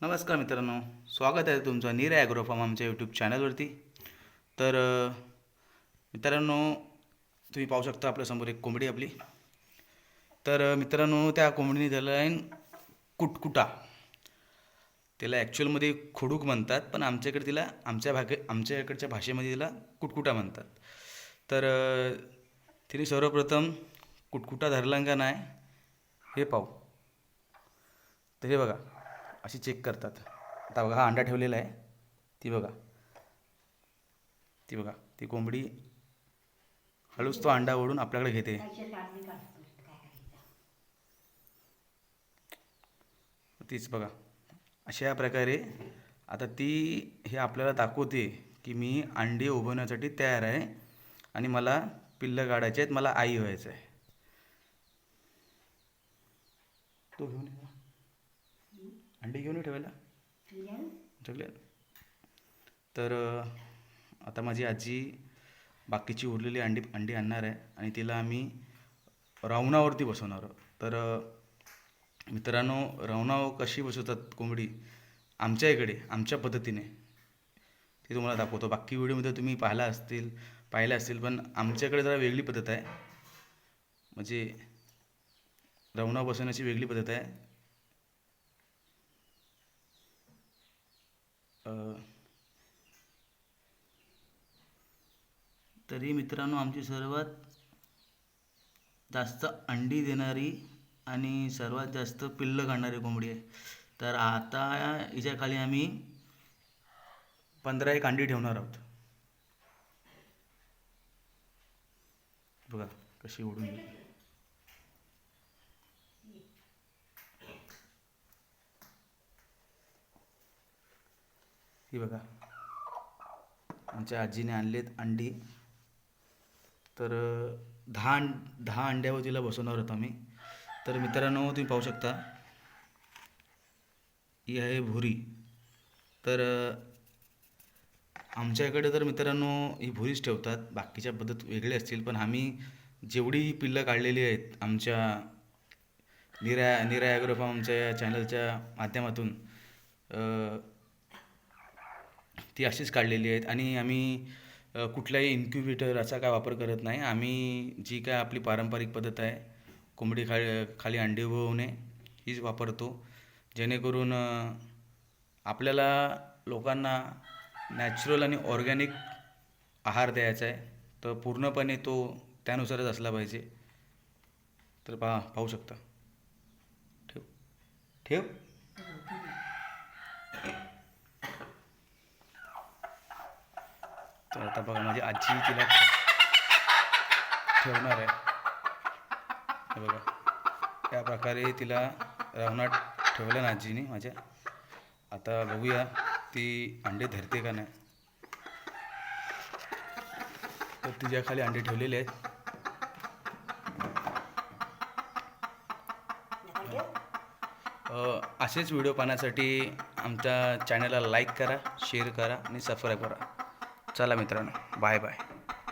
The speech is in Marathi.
नमस्कार मित्रांनो स्वागत आहे तुमचं नीर ॲग्रो आमच्या यूट्यूब चॅनलवरती. तर मित्रांनो तुम्ही पाहू शकता आपल्यासमोर एक कोंबडी आपली. तर मित्रांनो त्या कोंबडीने त्याला आहे कुटकुटा. त्याला ॲक्च्युअलमध्ये खुडूक म्हणतात पण आमच्याकडे तिला आमच्या भागे आमच्या इकडच्या भाषेमध्ये तिला कुटकुटा म्हणतात. तर तिने सर्वप्रथम कुटकुटा धरला का नाही हे पाहू. तर हे बघा. अशी चेक करतात. आता बघा हा अंडा ठेवलेला आहे. ती बघा. ती बघा ती कोंबडी हळूच तो अंडा ओढून आपल्याकडे घेते. तीच बघा. अशा प्रकारे आता ती हे आपल्याला दाखवते की मी अंडी उभवण्यासाठी तयार आहे आणि मला पिल्लं काढायचे आहेत मला आई व्हायचं आहे. तो घेऊन अंडी घेऊन ये ठेवायला? ठेवले तर आता माझी आजी बाकीची उरलेली अंडी अंडी आणणार आहे आणि तिला आम्ही रावणावरती बसवणार आहोत. तर मित्रांनो रावणाव कशी बसवतात कोंबडी? आमच्या इकडे आमच्या पद्धतीने. ते तुम्हाला दाखवतो. बाकी व्हिडिओमध्ये तुम्ही पाहिला असतील पाहिला असतील पण आमच्याकडे जरा वेगळी पद्धत आहे. म्हणजे रवणा बसवण्याची वेगळी पद्धत आहे. तरी मित्रांनो आमची सर्वात जास्त अंडी देणारी आणि सर्वात जास्त पिल्लं काढणारी कोंबडी आहे. तर आता हिच्या खाली आम्ही पंधरा एक अंडी ठेवणार आहोत. बघा कशी उडून ही बघा. आमच्या आजीने आणलेत अंडी. तर दहा दहा अंड्यावर तिला बसवणार होतो आम्ही. तर मित्रांनो तुम्ही पाहू शकता. ही आहे भुरी. तर आमच्याकडे तर मित्रांनो ही भुरीच ठेवतात. बाकीच्या पद्धत वेगळे असतील पण आम्ही जेवढी पिल्लं काढलेली आहेत आमच्या निरा निरा आमच्या या चॅनलच्या माध्यमातून ती अशीच काढलेली आहेत. आणि आम्ही कुठल्याही इन्क्युबेटर असा काय वापर करत नाही. आम्ही जी काय आपली पारंपरिक पद्धत आहे कोंबडी खा खाली अंडी उभवणे हीच वापरतो. जेणेकरून आपल्याला लोकांना नॅचरल आणि ऑर्गॅनिक आहार द्यायचा आहे. तर पूर्णपणे तो त्यानुसारच असला पाहिजे. तर पहा पाहू शकता. ठेव. ठेव. तर आता बघा माझी आजी तिला ठेवणार आहे. बघा त्या प्रकारे तिला रावणात ठेवलं ना आजीने माझ्या. आता बघूया ती अंडे धरते का नाही. तर तिच्या खाली अंडे ठेवलेले आहेत. असेच व्हिडिओ पाहण्यासाठी आमच्या चॅनलला लाईक करा शेअर करा आणि सबस्क्राईब करा. चला मित्रांनो बाय बाय